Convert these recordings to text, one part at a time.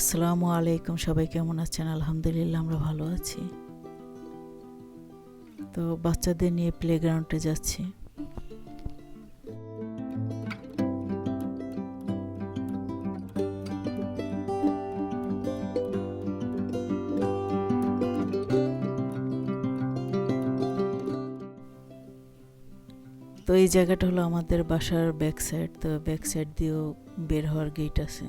আসসালামু আলাইকুম, সবাই কেমন আছেন? আলহামদুলিল্লাহ, আমরা ভালো আছি। তো বাচ্চাদের নিয়ে প্লেগ্রাউন্ডে যাচ্ছি। তো এই জায়গাটা হলো আমাদের বাসার ব্যাক সাইড তো ব্যাক সাইড দিয়েও বের হওয়ার গেট আছে।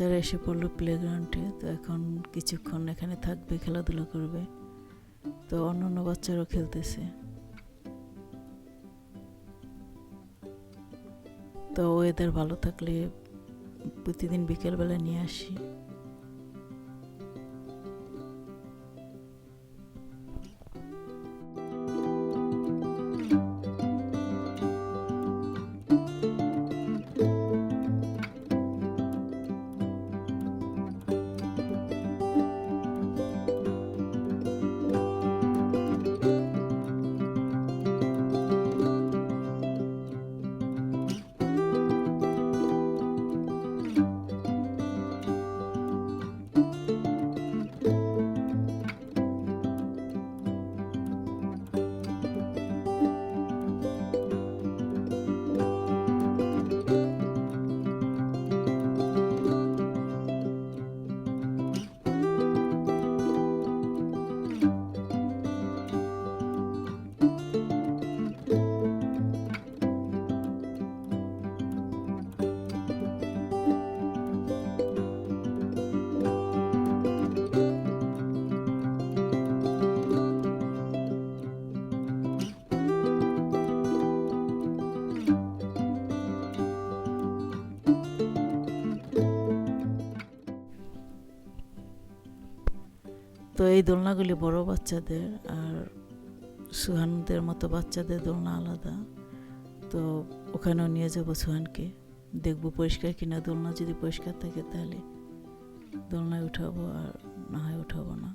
বাচ্চারা এসে পড়ল প্লেগ্রাউন্ডে তো এখন কিছুক্ষণ এখানে থাকবে, খেলাধুলা করবে। তো অন্য অন্য বাচ্চারাও খেলতেছে। তো ওয়েদার ভালো থাকলে প্রতিদিন বিকেলবেলা নিয়ে আসি। এই দোলনাগুলি বড় বাচ্চাদের আর সুহানদের মতো বাচ্চাদের দোলনা আলাদা। তো ওখানেও নিয়ে যাব সুহানকে। দেখব পরিষ্কার কিনা দোলনা যদি পরিষ্কার থাকে তাহলে দোলনায় উঠাবো আর না হয় উঠাবো না।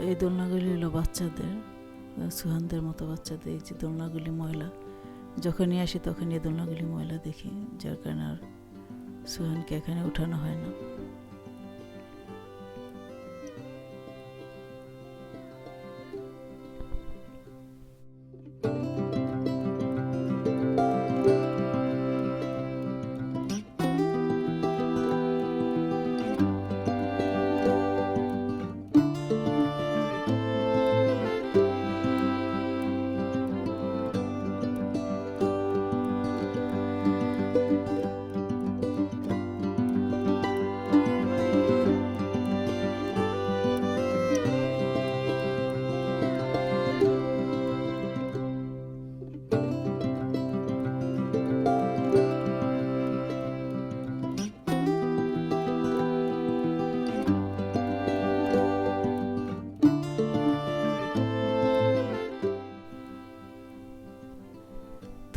তো এই দোলনাগুলি হলো বাচ্চাদের সুহানদের মতো বাচ্চাদের। এই যে দোলনাগুলি ময়লা, যখনই আসি তখনই এই দোলনাগুলি ময়লা দেখি, যার কারণে আর সুহানকে এখানে উঠানো হয় না।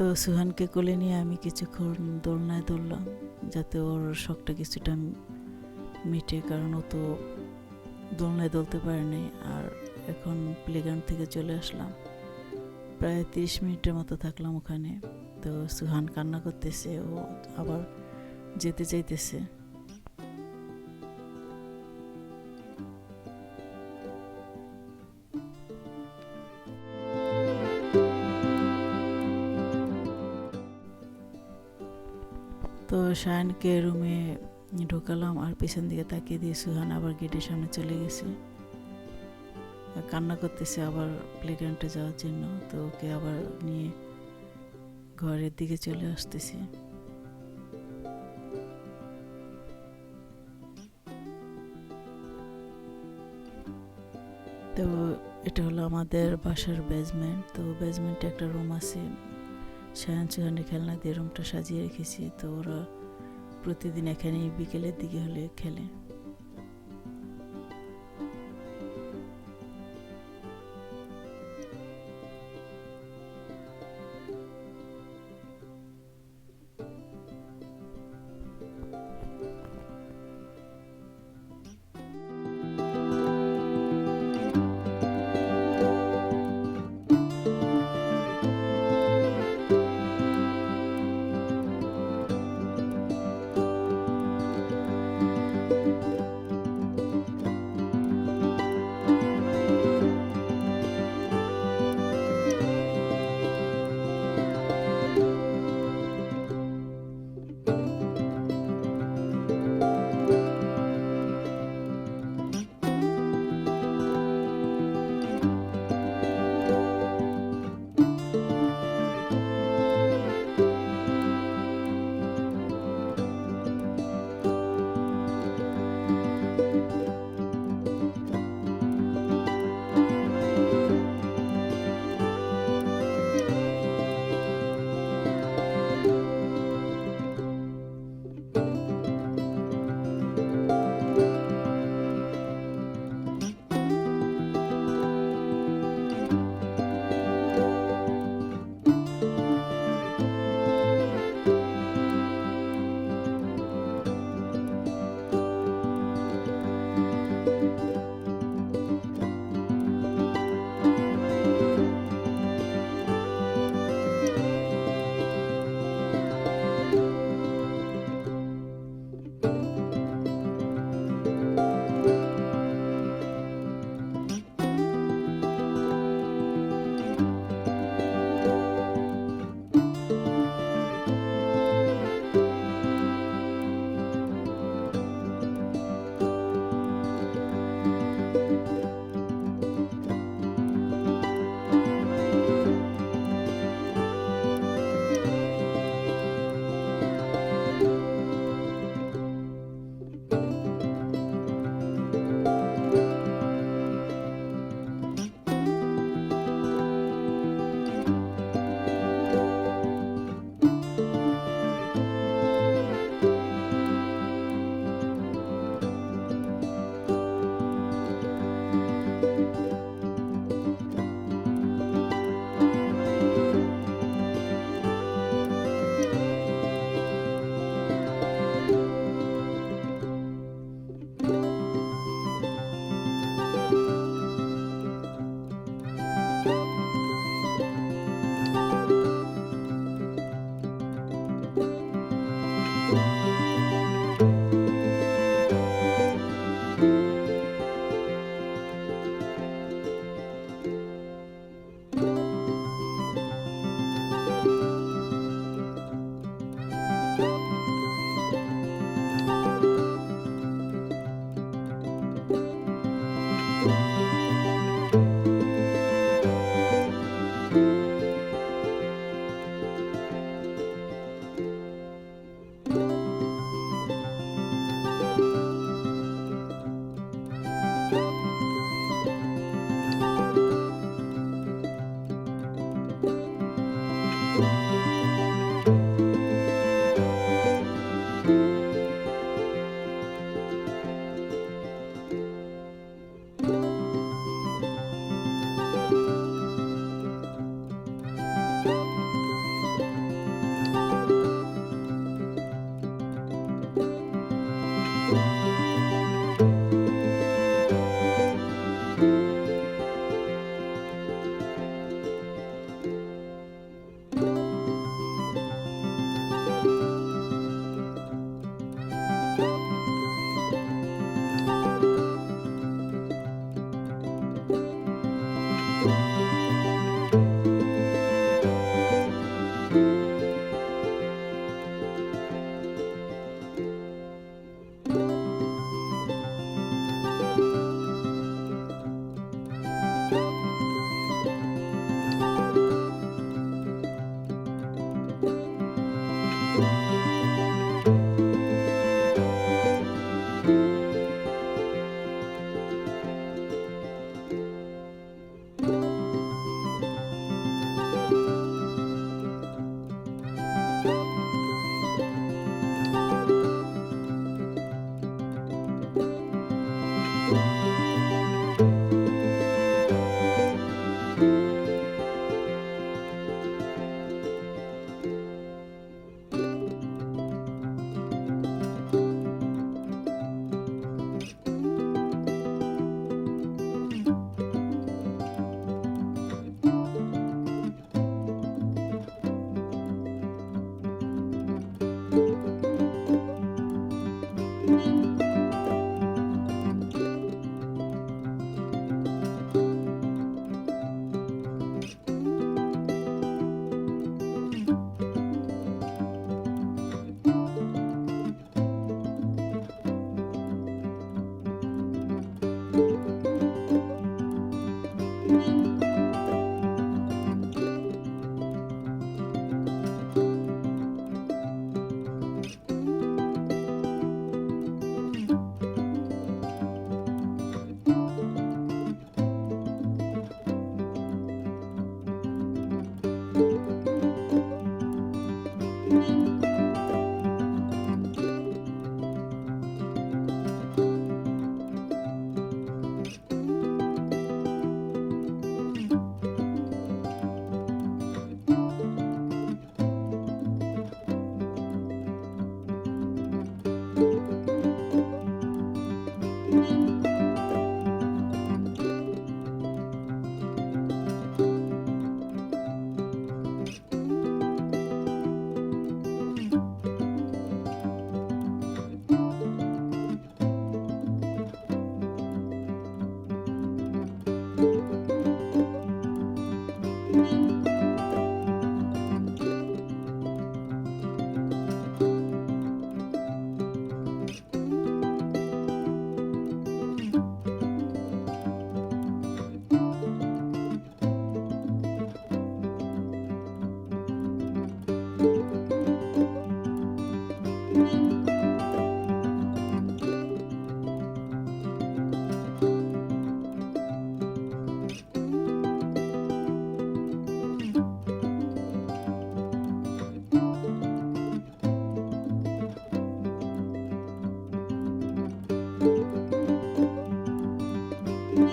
তো সুহানকে কোলে নিয়ে আমি কিছুক্ষণ দোলনায় দৌড়লাম, যাতে ওর শখটা কিছুটা মিটে, কারণ ও তো দোলনায় দোলতে পারেনি আর এখন প্লেগ্রাউন্ড থেকে চলে আসলাম। প্রায় তিরিশ মিনিটের মতো থাকলাম ওখানে। তো সুহান কান্না করতেছে, ও আবার যেতে চাইতেছে। শায়নকে রুমে ঢোকালাম আর পিছন দিকে তাকিয়ে দিয়ে সুহান আবার গেটের সামনে চলে গেছে। কান্না করতেছে আবার প্লেগ্রাউন্ডে যাওয়ার জন্য। তো ওকে আবার নিয়ে ঘরের দিকে চলে আসতেছি। তো এটা হলো আমাদের বাসার বেজমেন্ট তো বেজমেন্টে একটা রুম আছে। সায়ান চুহানের খেলনা দিয়ে রুমটা সাজিয়ে রেখেছি। তো ওরা প্রতিদিন এখানে বিকেলের দিকে হলে খেলে।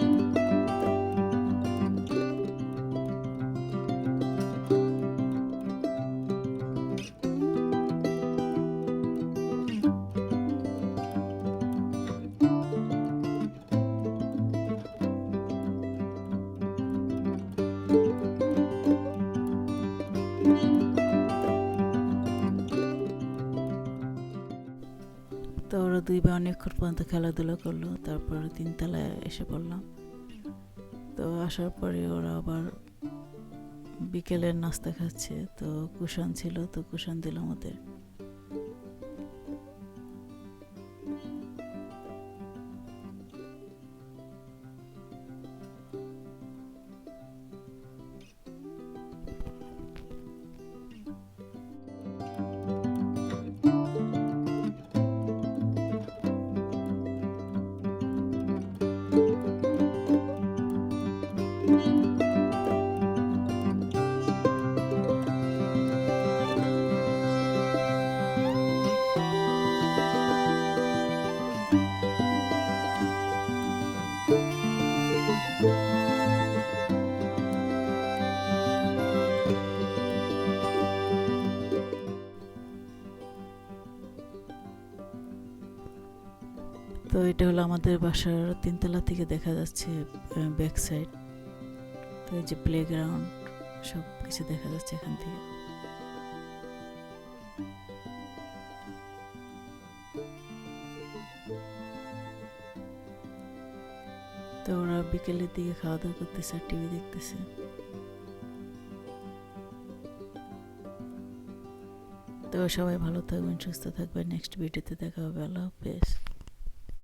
তো দুই ভাই অনেকক্ষণ পর্যন্ত খেলাধুলা করল, তারপর তিনতলায় এসে পড়লাম। তো আসার পরে ওরা আবার বিকেলের নাস্তা খাচ্ছে, তো কুশান ছিল, তো কুশান দিলাম ওদের এটা হলো আমাদের বাসার তিনতলা থেকে দেখা যাচ্ছে ব্যাক সাইড তো এই যে প্লেগ্রাউন্ড সব কিছু দেখা যাচ্ছে এখান থেকে। তো ওরা বিকেলের দিকে খাওয়া দাওয়া করতেছে আর টিভি দেখতেছে। তো সবাই ভালো থাকবেন, সুস্থ থাকবেন। নেক্সট ভিডিওতে দেখা হবে। আল্লাহ হাফেজ।